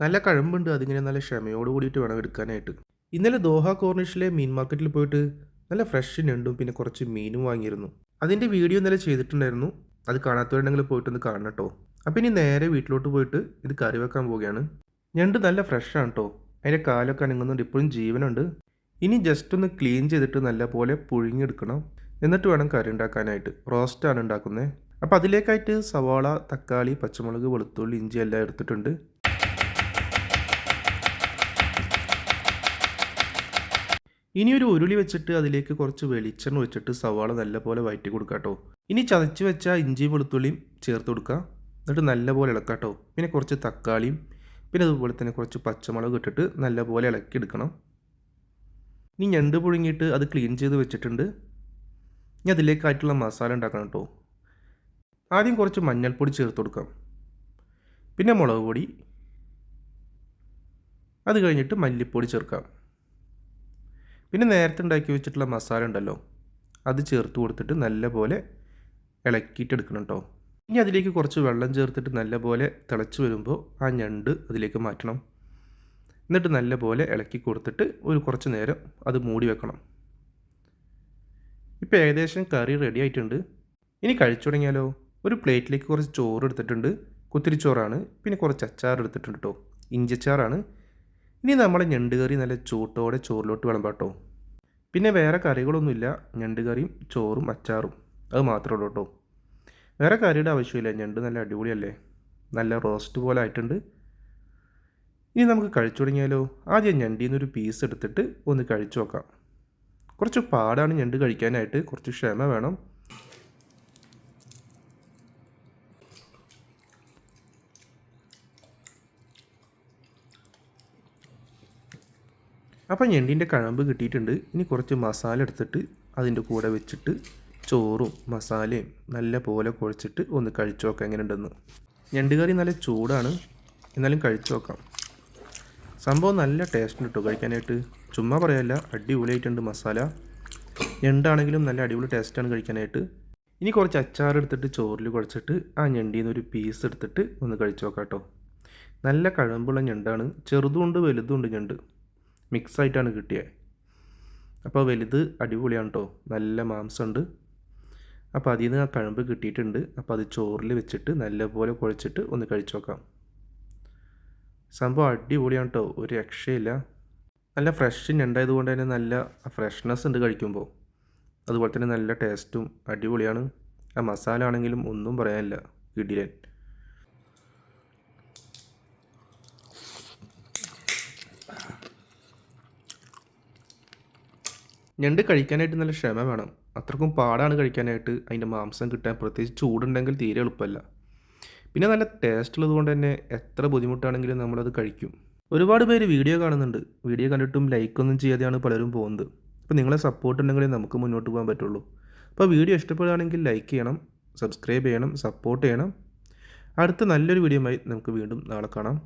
നല്ല കഴമ്പുണ്ട് അതിങ്ങനെ നല്ല ക്ഷമയോട് കൂടിയിട്ട് വേണം എടുക്കാനായിട്ട്. ഇന്നലെ ദോഹ കോർണിഷിലെ മീൻ മാർക്കറ്റിൽ പോയിട്ട് നല്ല ഫ്രഷ് ഞണ്ടും പിന്നെ കുറച്ച് മീനും വാങ്ങിയിരുന്നു. അതിന്റെ വീഡിയോ ഇന്നലെ ചെയ്തിട്ടുണ്ടായിരുന്നു. അത് കാണാത്തവരുണ്ടെങ്കിൽ പോയിട്ടൊന്ന് കാണണം കേട്ടോ. അപ്പം ഇനി നേരെ വീട്ടിലോട്ട് പോയിട്ട് ഇത് കറി വെക്കാൻ പോവുകയാണ്. ഞണ്ട് നല്ല ഫ്രഷാണ് കേട്ടോ. അതിന്റെ കാലൊക്കെ അനങ്ങുന്നുണ്ട് ഇപ്പോഴും ജീവനുണ്ട്. ഇനി ജസ്റ്റ് ഒന്ന് ക്ലീൻ ചെയ്തിട്ട് നല്ല പോലെ പുഴുങ്ങിയെടുക്കണം. എന്നിട്ട് വേണം കറി ഉണ്ടാക്കാനായിട്ട്. റോസ്റ്റാണ് ഉണ്ടാക്കുന്നത് അപ്പോൾ അതിലേക്കായിട്ട് സവാള തക്കാളി പച്ചമുളക് വെളുത്തുള്ളി ഇഞ്ചി എല്ലാം എടുത്തിട്ടുണ്ട്. ഇനി ഒരു ഉരുളി വെച്ചിട്ട് അതിലേക്ക് കുറച്ച് വെളിച്ചെണ്ണ വെച്ചിട്ട് സവാള നല്ലപോലെ വയറ്റി കൊടുക്കുക കേട്ടോ ഇനി ചതച്ച് വെച്ച ഇഞ്ചിയും വെളുത്തുള്ളിയും ചേർത്ത് കൊടുക്കുക എന്നിട്ട് നല്ലപോലെ ഇളക്കാം കേട്ടോ പിന്നെ കുറച്ച് തക്കാളിയും പിന്നെ അതുപോലെ തന്നെ കുറച്ച് പച്ചമുളക് ഇട്ടിട്ട് നല്ലപോലെ ഇളക്കി എടുക്കണം. ഇനി ഞണ്ട് പുഴുങ്ങിയിട്ട് അത് ക്ലീൻ ചെയ്ത് വെച്ചിട്ടുണ്ട്. ഇനി അതിലേക്കായിട്ടുള്ള മസാല ഉണ്ടാക്കണം കേട്ടോ ആദ്യം കുറച്ച് മഞ്ഞൾപ്പൊടി ചേർത്ത് കൊടുക്കാം. പിന്നെ മുളക് പൊടി. അത് കഴിഞ്ഞിട്ട് മല്ലിപ്പൊടി ചേർക്കാം. പിന്നെ നേരത്തെ ഉണ്ടാക്കി വെച്ചിട്ടുള്ള മസാല ഉണ്ടല്ലോ അത് ചേർത്ത് കൊടുത്തിട്ട് നല്ലപോലെ ഇളക്കിയിട്ടെടുക്കണം കേട്ടോ ഇനി അതിലേക്ക് കുറച്ച് വെള്ളം ചേർത്തിട്ട് നല്ലപോലെ തിളച്ച് വരുമ്പോൾ ആ ഞണ്ട് അതിലേക്ക് മാറ്റണം. എന്നിട്ട് നല്ലപോലെ ഇളക്കി കൊടുത്തിട്ട് ഒരു കുറച്ച് നേരം അത് മൂടി വെക്കണം. ഇപ്പോൾ ഏകദേശം കറി റെഡി ആയിട്ടുണ്ട്. ഇനി കഴിച്ചു തുടങ്ങിയാലോ? ഒരു പ്ലേറ്റിലേക്ക് കുറച്ച് ചോറ് എടുത്തിട്ടുണ്ട്. കുത്തിരിച്ചോറാണ്. പിന്നെ കുറച്ച് അച്ചാർ എടുത്തിട്ടുണ്ട് കേട്ടോ ഇഞ്ചച്ചാറാണ്. ഇനി നമ്മൾ ഞണ്ട് കറി നല്ല ചൂട്ടോടെ ചോറിലോട്ട് വിളമ്പാട്ടോ പിന്നെ വേറെ കറികളൊന്നുമില്ല. ഞണ്ട് കറിയും ചോറും അച്ചാറും. അത് മാത്രമേ ഉള്ളൂ കേട്ടോ. വേറെ കറിയുടെ ആവശ്യമില്ല. ഞണ്ട് നല്ല അടിപൊളിയല്ലേ? നല്ല റോസ്റ്റ് പോലെ ആയിട്ടുണ്ട്. ഇനി നമുക്ക് കഴിച്ചു തുടങ്ങിയാലോ? ആദ്യം ഞണ്ടിൽ നിന്നൊരു പീസ് എടുത്തിട്ട് ഒന്ന് കഴിച്ചു നോക്കാം. കുറച്ച് പാടാണ് ഞണ്ട് കഴിക്കാനായിട്ട്. കുറച്ച് ക്ഷമ വേണം. അപ്പം ഞണ്ടിന്റെ കഴമ്പ് കിട്ടിയിട്ടുണ്ട്. ഇനി കുറച്ച് മസാല എടുത്തിട്ട് അതിന്റെ കൂടെ വെച്ചിട്ട് ചോറും മസാലയും നല്ല പോലെ കുഴച്ചിട്ട് ഒന്ന് കഴിച്ചു നോക്കാം എങ്ങനെയുണ്ടെന്ന്. ഞണ്ട് കറി നല്ല ചൂടാണ്. എന്നാലും കഴിച്ചു നോക്കാം. സംഭവം നല്ല ടേസ്റ്റ് കിട്ടും കഴിക്കാനായിട്ട്. ചുമ്മാ പറയല്ല അടിപൊളിയായിട്ടുണ്ട് മസാല. ഞണ്ടാണെങ്കിലും നല്ല അടിപൊളി ടേസ്റ്റാണ് കഴിക്കാനായിട്ട്. ഇനി കുറച്ച് അച്ചാർ എടുത്തിട്ട് ചോറിൽ കുഴച്ചിട്ട് ആ ഞണ്ടിയിൽ നിന്ന് ഒരു പീസ് എടുത്തിട്ട് ഒന്ന് കഴിച്ചു നോക്കാം കേട്ടോ നല്ല കഴമ്പുള്ള ഞണ്ടാണ്. ചെറുതുമുണ്ട് വലുതുമുണ്ട് ഞണ്ട്. മിക്സ് ആയിട്ടാണ് കിട്ടിയത് അപ്പോൾ വലുത് അടിപൊളിയാണ് കേട്ടോ നല്ല മാംസമുണ്ട്. അപ്പോൾ അതിൽ നിന്ന് ആ കഴമ്പ് കിട്ടിയിട്ടുണ്ട്. അപ്പോൾ അത് ചോറിൽ വെച്ചിട്ട് നല്ലപോലെ കുഴച്ചിട്ട് ഒന്ന് കഴിച്ചു നോക്കാം. സംഭവം അടിപൊളിയാണ് കേട്ടോ ഒരു രക്ഷയില്ല. നല്ല ഫ്രഷ് ഞണ്ടായത് കൊണ്ട് തന്നെ നല്ല ഫ്രഷ്നെസ് ഉണ്ട് കഴിക്കുമ്പോൾ. അതുപോലെ തന്നെ നല്ല ടേസ്റ്റും അടിപൊളിയാണ്. ആ മസാല ആണെങ്കിലും ഒന്നും പറയാനില്ല. ഇടിലൻ ഞണ്ട് കഴിക്കാനായിട്ട് നല്ല ക്ഷമ വേണം. അത്രക്കും പാടാണ് കഴിക്കാനായിട്ട്. അതിന്റെ മാംസം കിട്ടാൻ പ്രത്യേകിച്ച് ചൂടുണ്ടെങ്കിൽ തീരെ എളുപ്പമല്ല. പിന്നെ നല്ല ടേസ്റ്റ് ഉള്ളത് കൊണ്ട് തന്നെ എത്ര ബുദ്ധിമുട്ടാണെങ്കിലും നമ്മളത് കഴിക്കും. ഒരുപാട് പേര് വീഡിയോ കാണുന്നുണ്ട്. വീഡിയോ കണ്ടിട്ടും ലൈക്കൊന്നും ചെയ്യാതെയാണ് പലരും പോകുന്നത്. അപ്പോൾ നിങ്ങളെ സപ്പോർട്ട് ഉണ്ടെങ്കിലേ നമുക്ക് മുന്നോട്ട് പോകാൻ പറ്റുള്ളൂ. അപ്പോൾ വീഡിയോ ഇഷ്ടപ്പെടുകയാണെങ്കിൽ ലൈക്ക് ചെയ്യണം സബ്സ്ക്രൈബ് ചെയ്യണം സപ്പോർട്ട് ചെയ്യണം. അടുത്ത നല്ലൊരു വീഡിയോയുമായി നമുക്ക് വീണ്ടും നാളെ കാണാം.